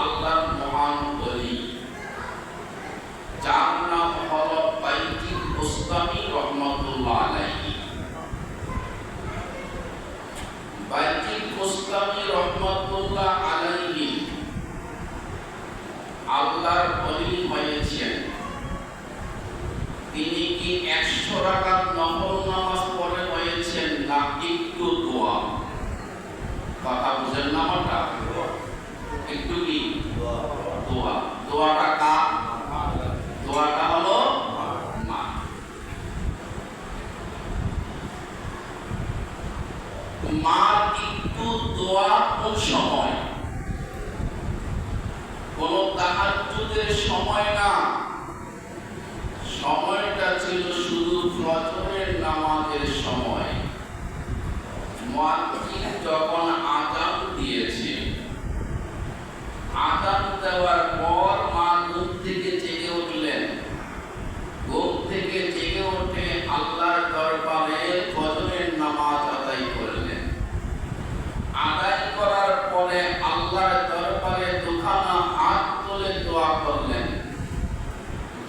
আল্লাহর মহান বলি। যার নাম হল গোস্তামি রহমতুল্লাহ আলাইহি। গোস্তামি রহমতুল্লাহ আলাইহি আল্লাহর বলি হয়েছেন তিনি কি একশো রাকাত নফল নামাজ পড়ে হয়েছেন না একটু দোয়া? কথা বুঝেন না একটু কি? দোয়াটা কার দোয়াটা হলো মা। মা একটু দোয়া কোন সময়? কোন তাহাজ্জুদের সময় না। সময়টা ছিল শুধু ফজরের নামাজের সময়। মুয়াজ্জিন যখন আযান দিয়েছে আযান দেওয়ার পর মা ঘুম থেকে জেগে উঠলেন ঘুম থেকে জেগে উঠে আল্লাহর দরবারে ফজরের নামাজ আদায় করলেন আদায় করার পরে আল্লাহর দরবারে দুখানা হাত তুলে দোয়া করলেন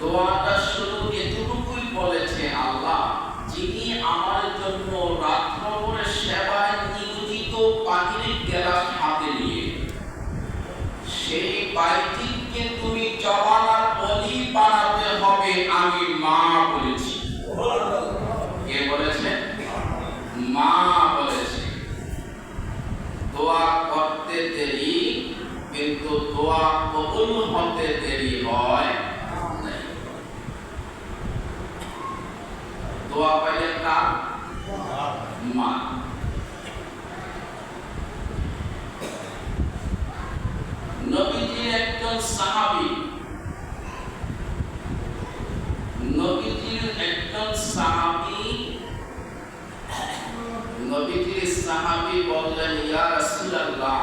দোয়াটা শুরু এতটুকুই বলেছে আল্লাহ, যিনি আমার জন্য রাত্রভরে সেবায় নিয়োজিত পাখির গেলাস হাতে নিয়ে। সেই বাইটিকে তুমি জবানার অলি বানাতে হবে, আমি মা বলেছি কে বলেছে মা বলেছে দোয়া করতে দেরি কিন্তু দোয়া কবুল হতে দেরি হয় নাই দোয়া পাইলেন কার মা নবীজির একজন সাহাবী। নবীজির একজন সাহাবী। নবীজির সাহাবী বললেন, ইয়া রাসূলুল্লাহ,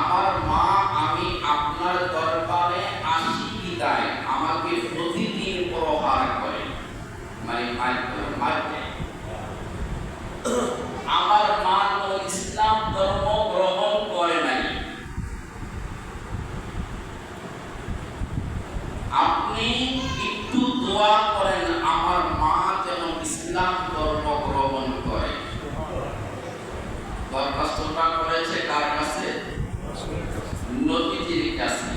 আমার মা আমি আপনার দরবারে আসি বিদায়। আমাকে প্রতিদিন প্রহার করে। মানে মারতে আমার মা তো ইসলাম ধর্ম গ্রহণ করে নাই আপনি একটু দোয়া করেন আমার মা যেন ইসলাম ধর্ম গ্রহণ করে দরখাস্তটা করেছে কার কাছে নবীজির কাছে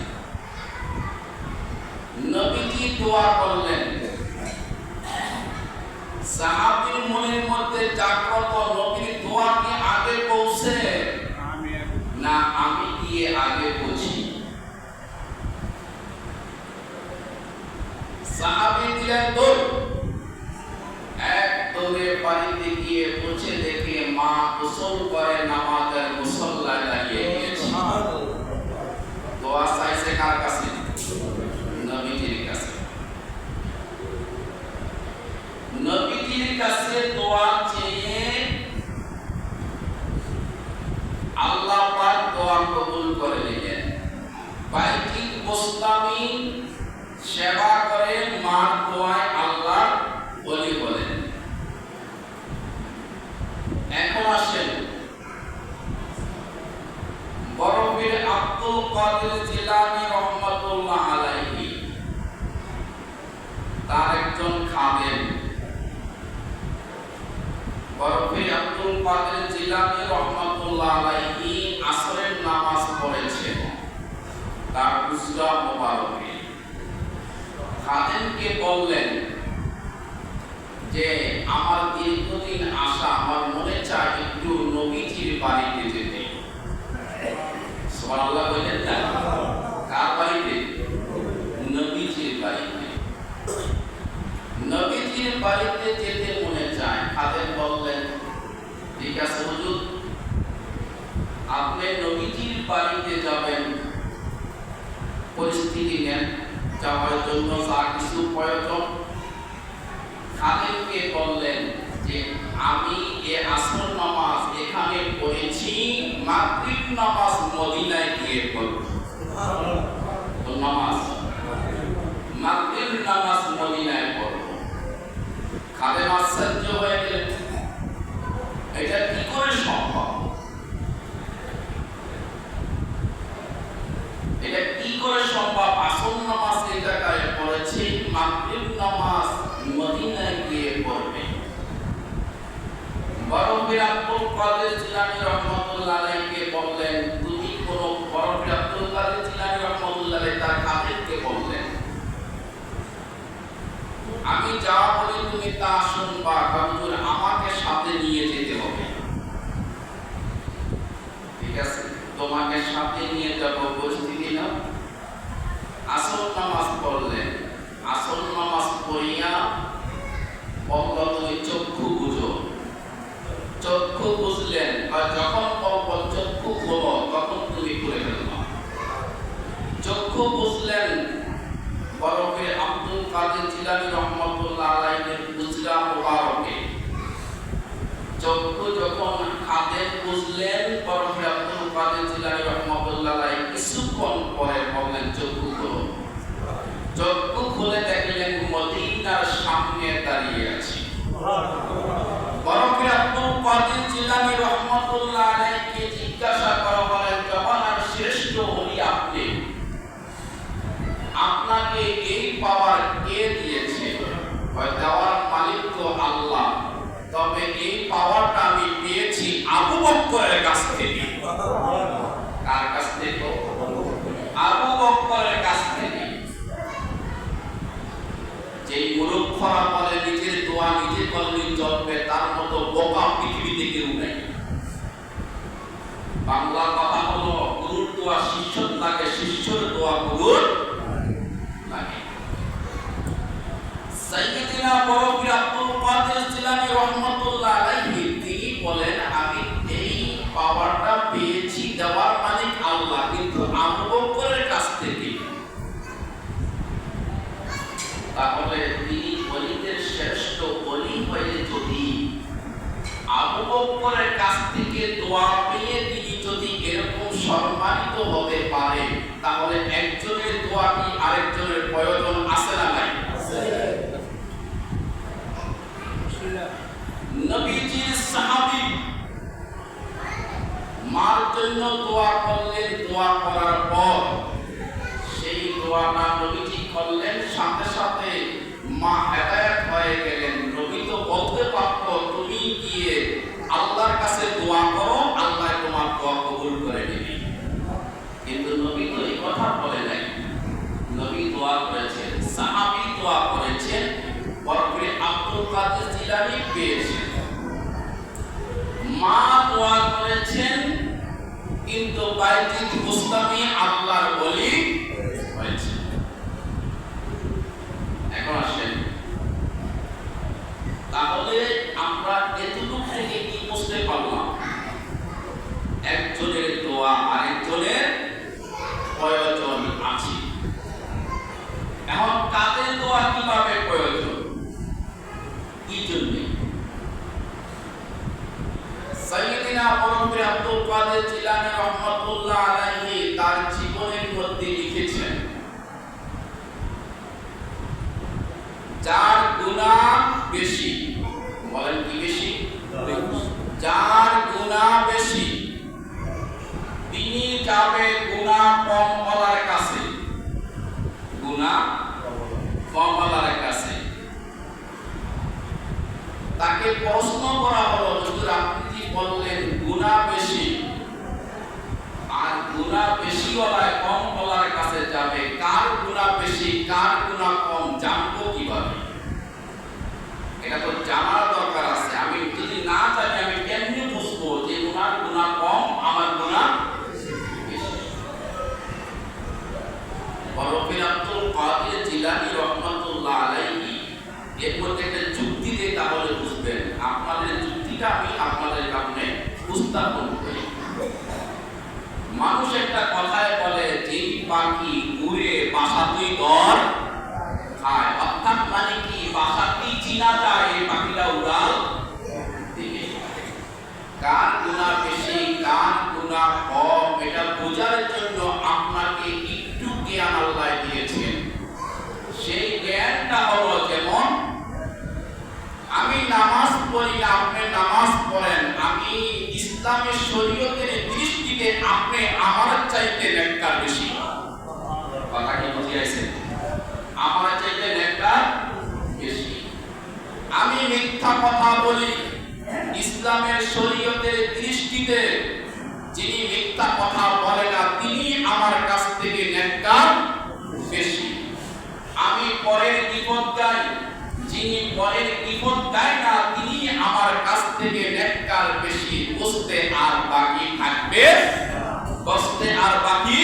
নবীজি দোয়া করলেন মনের মধ্যে জাগ্রত নবীর দোয়া কি আগে পৌঁছে? না আমি গিয়ে আগে পৌঁছি? সাহাবী দিলেন দৌড় এক দৌড়ে বাড়িতে গিয়ে পৌঁছে দেখে মা গোসল করে নামাজের মুসল্লায় দাঁড়িয়ে গিয়েছে দোয়া চাইছে কার কাছে নবীজির কাছে নবীজির কাছে দোয়া চেয়ে আল্লাহ পাক দোয়া কবুল করে নিলেন বাইকিং গোস্তামি, সেবা করে, মার দোয়ায় আল্লাহ বলি বলেন। এখন আসেন। বরফের আব্দুল কাদের জিলানী রহমাতুল্লাহ আলাইহি। তার একজন খাদেম। বরফের আব্দুল কাদের জিলানী রহমাতুল্লাহ আলাইহি তার উজরা মোবারকে খাদেমকে বললেন যে, আমার দীর্ঘদিন আশা, আমার মনে চায় একটু নবীজির বাড়িতে যেতে। সুবহানাল্লাহ বললেন, না। কার বাড়িতে? নবীজির বাড়িতে। নবীজির বাড়িতে যেতে মনে চায়, খাদেম বললেন, ঠিক আছে হুজুর। আপনি নবীজির বাড়িতে পরিস্থিতি নেন যাওয়ার জন্য যা কিছু প্রয়োজন খাদেমকে বললেন যে আমি এ আসর নামাজ এখানে পড়েছি মাগরিব নামাজ মদিনায় গিয়ে পড়ব তো নামাজ মাগরিব নামাজ মদিনায় পড়ব খাদেম আশ্চর্য হয়ে গেলেন এটা কি করে সম্ভব বললেন তুমি কোন বরফে আব্দুল কাদের জিলানী রহমতুল্লাহ তার খাদেমকে বললেন আমি যা বলি তুমি তা শুনবা কারণ আমাকে সাথে নিয়ে যেতে হবে ঠিক আছে তোমাকে সাথে নিয়ে যাব উপস্থিতি না আসল নামাজ পড়লেন আসল নামাজ পড়িয়া বলল তুমি চক্ষু বুঝো চক্ষু বুঝলেন আর যখন বলব চক্ষু খোলো তখন তুমি খুলে ফেলবা চক্ষু বুঝলেন বরফে আব্দুল কাদের জিলানি রহমতুল্লাহ আলাইহির গুজরা মুবারকে চক্ষু যখন খাদেম বুঝলেন বরফে আব্দুল কাদের জিলানি রহমতুল্লাহ কিছুক্ষণ পরে বললেন, চক্ষু খোলো। চক্ষু খুলে দেখলেন মদিনার সামনে দাঁড়িয়ে আছি। বরফে আব্দুল কাদের জিলানি রহমতুল্লাহ আলাইহিকে জিজ্ঞাসা করা হলেন জমানার শ্রেষ্ঠ হলি আপনি? আপনাকে এই পাওয়ার কে দিয়েছে হয় দেওয়ার মালিক তো আল্লাহ তবে এই পাওয়ারটা আমি পেয়েছি আবু বক্করের কাছ থেকে। কার কাছ থেকে? আবু বক্করের কাছ থেকে। যেই মূর্খরা বলে, নিজের দোয়া, নিজের কলমি জন্মে তার মতো বোকা পৃথিবীতে কেউ নেই। বাংলা কথা হলো, গুরুর দোয়া শিষ্য লাগে, শিষ্যর দোয়া গুরুর লাগে। সাইয়েদিনা বরফির আব্দুল কাদের জিলানী আলাইহি তিনি বলেন আমি এই পাওয়ারটা পেয়েছি দেওয়ার মালিক আল্লাহ কিন্তু আবু বকরের কাছ থেকে তাহলে তিনি বলিদের শ্রেষ্ঠ বলি হয়ে যদি আবু কাছ থেকে দোয়া পেয়ে তিনি যদি এরকম সম্মানিত হতে পারে, তাহলে একজনের দোয়া কি আরেকজনের প্রয়োজন আছে না নাই? নবীজির সাহাবী মার জন্য দোয়া করলেন, দোয়া করার পর সেই দোয়াটা নবীজি করলেন সাথে সাথে মা হেদায়েত হয়ে গেলেন নবী তো বলতে পারত তুমি গিয়ে আল্লাহর কাছে দোয়া করো আল্লাহ তোমার দোয়া কবুল করে নেবে কিন্তু নবী তো এই কথা বলে নাই নবী দোয়া করেছেন সাহাবী দোয়া করেছেন পরপরে আব্দুল কাদের জিলানী পেয়েছেন মা দোয়া করেছেন, কিন্তু আল্লাহর বলি হয়েছে। এখন আসেন। তাহলে আমরা এতটুকু থেকে কি বুঝতে পারলাম? একজনের দোয়া আরেকজনের প্রয়োজন আছে। এখন কাদের দোয়া কীভাবে প্রয়োজন? কি জন্যে? সাইয়েদিনা বরফে আব্দুল কাদের জিলানী রহমাতুল্লাহ আলাইহি তার জীবনের মধ্যে লিখেছেন, যার গুনাহ বেশি, বলেন কি বেশি? যার গুনাহ বেশি, তিনি যাবে গুনাহ কম বলার কাছে, গুনাহ কম বলার কাছে। তাকে প্রশ্ন করা হলো, হুজুর আপনি বললেন গুণা বেশি। আর গুণা বেশি বলায় কম বলার কাছে যাবে। কার গুণা বেশি, কার গুণা কম, জানব কীভাবে? এটা তো জানার nada. মিথ্যা কথা বলি, ইসলামের শরীয়তের দৃষ্টিতে যিনি মিথ্যা কথা বলে না, তিনি আমার কাছ থেকে নেককার বেশি। আমি পরের বিপদ গাই যিনি পরের বিপদ গায় না, তিনি আমার কাছ থেকে নেককার বেশি। বুঝতে আর বাকি থাকবে? বসতে আর বাকি